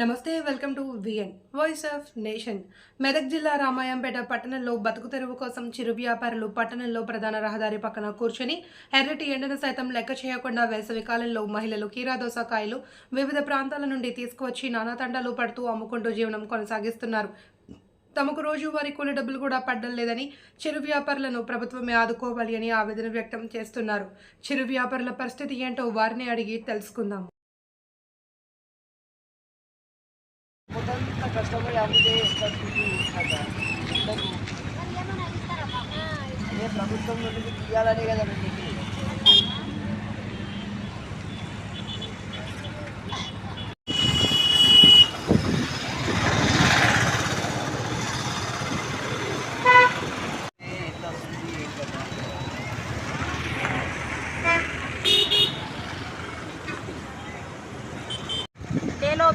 నమస్తే welcome to V N voice of nation. Medak జిల్లా రామాయంపేట పట్టణంలో బతుకు తెరువు కోసం చిరు వ్యాపారులు పట్టణంలో ప్రధాన రహదారి పక్కన కూర్చొని ఎర్రటి ఎండను సైతం లెక్క చేయకుండా వేసవి కాలంలో మహిళలు కీరాదోస కాయలు వివిధ ప్రాంతాల నుండి తీసుకువచ్చి నానా తండాలు పడుతూ అమ్ముకుంటూ జీవనం కొనసాగిస్తున్నారు. తమకు రోజువారీ కూలి డబ్బులు కూడా పడ్డం లేదని చిరు వ్యాపారులను ప్రభుత్వమే ఆదుకోవాలి అని ఆవేదన వ్యక్తం చేస్తున్నారు. చిరు వ్యాపారుల పరిస్థితి ఏంటో వారిని అడిగి తెలుసుకుందాం. పొద్దంతా కష్టపడి అమ్మితే ఎంత స్థితి కదా ఎంతకు ఏ ప్రభుత్వం నుండి మీకు ఇవ్వాలనే కదా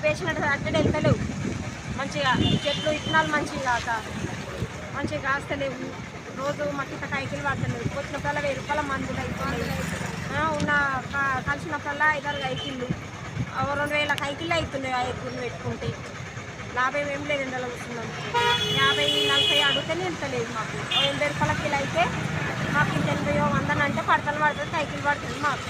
పేషెంట్ పేసినట్టు అట్టడే వెళ్తలేవు మంచిగా చెట్లు విత్తనాలు మంచిగా కాక మంచిగా కాస్తలేవు రోజు మట్టి కైకిలు పడతలేవు వచ్చినప్పుడల్లా వెయ్యి రూపాయల మందులు అవుతున్నాయి ఉన్న కలిసినప్పుడల్లా ఐదారు కైకిళ్ళు ఆ, రెండు వేల కైకిళ్ళు అవుతున్నాయి ఆ ఎక్కువ పెట్టుకుంటే. లాభం ఏం లేదు ఎండలో కూర్చున్నాం. యాభై నలభై అడిగితేనే వెళ్తలేదు మాకు. ఎనభై రూపాయల కిలో అయితే మాకు ఇంత ఎనభై వందలు అంటే పడతలు పడుతుంది కైకిలు పడుతుంది మాకు.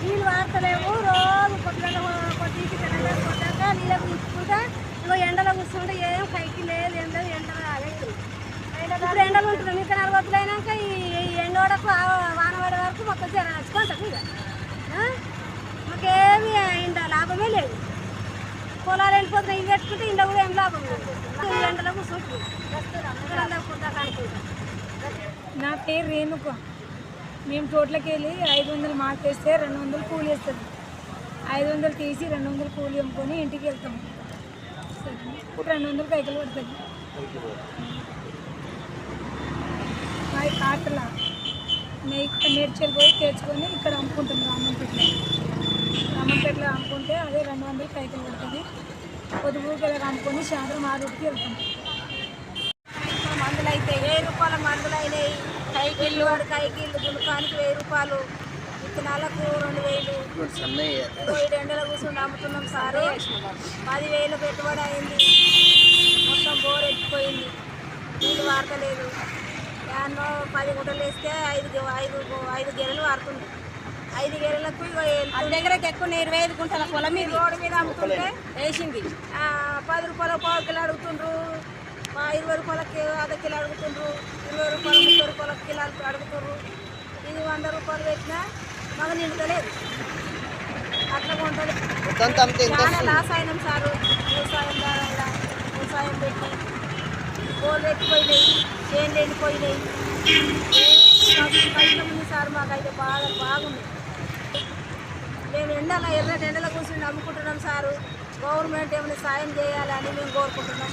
నీళ్ళు వాడతలేము రోజు పొద్దున కొద్దికి తెలంగాణ కొట్టాక నీళ్ళకి తీసుకుంటా ఇగో ఎండలో కూర్చుంటే ఏం పైకి లేదు ఎండ ఎండలు రాలేదు ఇప్పుడు ఎండలు ఉంటున్నాం ఇంకా నాలుగు వద్దులు అయినాక ఈ ఎండోడకు వాన పడే వరకు మొత్తం జర నచ్చుకుంటాం ఇక? మాకేమి ఇంత లాభమే లేదు. పొలాలు వెళ్ళిపోతున్నాయి ఇవి పెట్టుకుంటే ఇంట్లో కూడా ఏం లాభం లేదు. ఎండలో కూర్చుంటుంది నా పేరు రేణుక. మేము తోటలోకి వెళ్ళి ఐదు వందలు మాకేస్తే రెండు వందలు కూలి వేస్తుంది ఐదు వందలు తీసి రెండు వందలు కూలి అమ్ముకొని ఇంటికి వెళ్తాం ఇప్పుడు రెండు వందలు కైకలు పడుతుంది అవి కాటల ఇక్కడ నేర్చేలు పోయి తెచ్చుకొని ఇక్కడ అమ్ముకుంటాం రామంపేటలో. రామంపేటలో అమ్ముకుంటే అదే రెండు వందలు కైకలు పడుతుంది పొద్దుగూకి ఇలా అమ్ముకొని సాయంత్రం ఆరుకి వెళ్తాం. మందులు అయితే ఏ రూపాయల మందులు అయినాయి కైకిళ్ళు వాడు కైకిళ్ళు దుకానికి వెయ్యి రూపాయలు. విత్తనాలకు రెండు వేలు. ఈ ఎండలో కూర్చుని అమ్ముతున్నాం సారే. పదివేలు పెట్టుబడి అయింది. మొత్తం బోర్ ఎక్కిపోయింది. నీళ్ళు వాడతలేదు. యాన్నో పది గుంటలు వేస్తే ఐదు ఐదు ఐదు గెలలు వాడుతుంది. ఐదు అది దగ్గరకి ఎక్కువ ఇరవై ఐదు గుంటల పొలం మీద రోడ్డు మీద అమ్ముతుంటే వేసింది. పది రూపాయలు పావు కిలో అడుగుతుండ్రు. ఇరవై రూపాయలకి అర్ధ కిలో అడుగుతుండ్రు. ఇరవై రూపాయలు రూపాయలకి కిలో అడుగుతుండ్రు ఇది వంద రూపాయలు పెట్టినా మాకు నిండుతలేదు. అట్లా ఎంత చాలా లాస్ అయినాం సారు. వ్యవసాయం ద్వారా వ్యవసాయం పెట్టి బోర్లు పెట్టిపోయినాయి చేన్లు ఎండిపోయినాయి. కష్టం ఉంది సార్ మాకైతే బాగా బాగుంది. మేము ఎండల ఎర్రటి ఎండల కూర్చుని నమ్ముకుంటున్నాం సారు. గవర్నమెంట్ ఏమైనా సాయం చేయాలని మేము కోరుకుంటున్నాం.